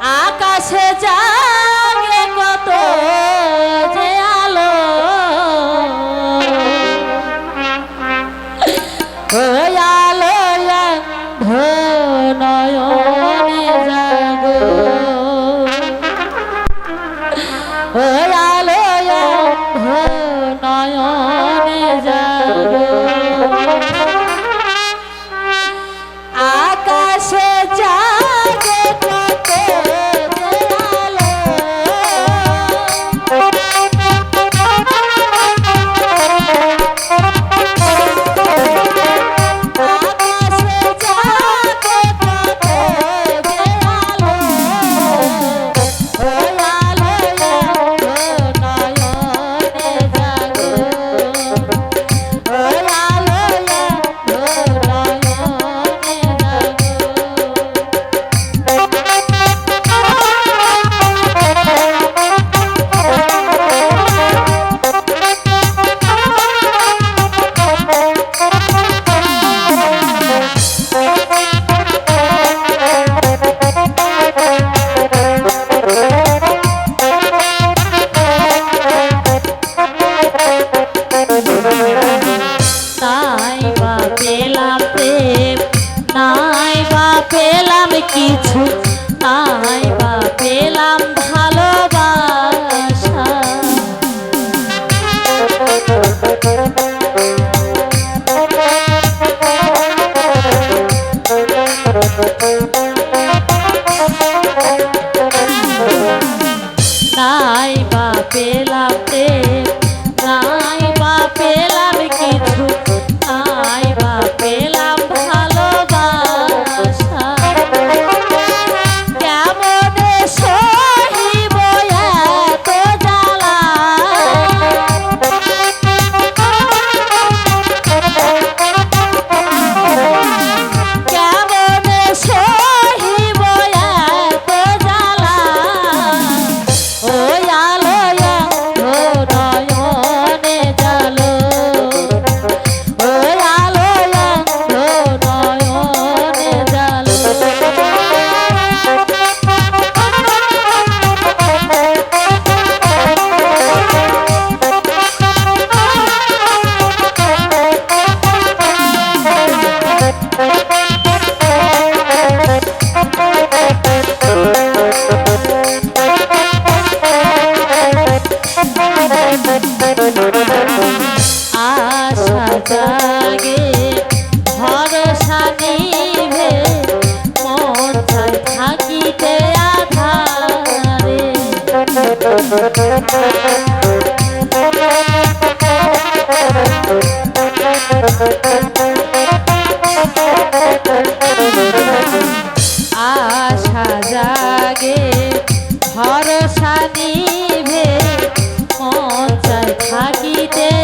আকাশে যা পেলাম কিছু নাই বা পেলাম আশা জাগে ভরসা দিবে মন চাই থাকিতে।